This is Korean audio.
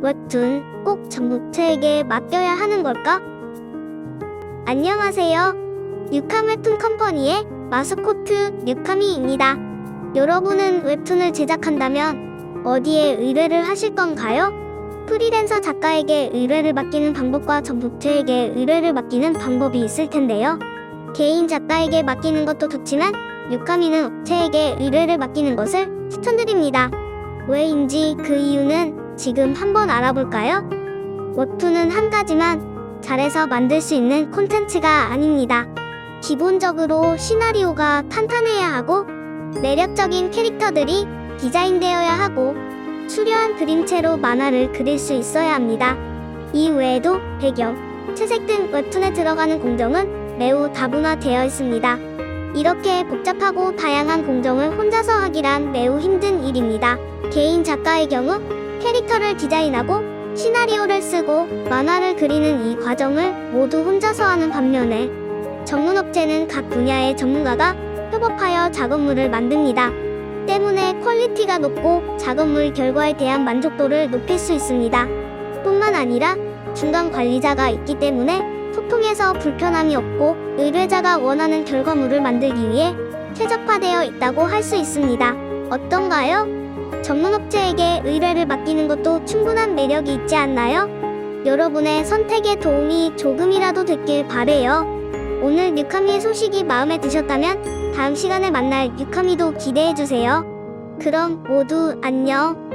웹툰 꼭 전무트에게 맡겨야 하는 걸까? 안녕하세요. 유카 웹툰 컴퍼니의 마스코트 유카미입니다. 여러분은 웹툰을 제작한다면 어디에 의뢰를 하실 건가요? 프리랜서 작가에게 의뢰를 맡기는 방법과 전무트에게 의뢰를 맡기는 방법이 있을 텐데요. 개인 작가에게 맡기는 것도 좋지만 유카미는 업체에게 의뢰를 맡기는 것을 추천드립니다. 왜인지 그 이유는 지금 한번 알아볼까요? 웹툰은 한 가지만 잘해서 만들 수 있는 콘텐츠가 아닙니다. 기본적으로 시나리오가 탄탄해야 하고 매력적인 캐릭터들이 디자인되어야 하고 수려한 그림체로 만화를 그릴 수 있어야 합니다. 이 외에도 배경, 채색 등 웹툰에 들어가는 공정은 매우 다분화되어 있습니다. 이렇게 복잡하고 다양한 공정을 혼자서 하기란 매우 힘든 일입니다. 개인 작가의 경우 캐릭터를 디자인하고 시나리오를 쓰고 만화를 그리는 이 과정을 모두 혼자서 하는 반면에 전문업체는 각 분야의 전문가가 협업하여 작업물을 만듭니다. 때문에 퀄리티가 높고 작업물 결과에 대한 만족도를 높일 수 있습니다. 뿐만 아니라 중간 관리자가 있기 때문에 소통에서 불편함이 없고 의뢰자가 원하는 결과물을 만들기 위해 최적화되어 있다고 할 수 있습니다. 어떤가요? 전문업체에게 의뢰를 맡기는 것도 충분한 매력이 있지 않나요? 여러분의 선택에 도움이 조금이라도 됐길 바래요. 오늘 뉴카미의 소식이 마음에 드셨다면 다음 시간에 만날 뉴카미도 기대해 주세요. 그럼 모두 안녕.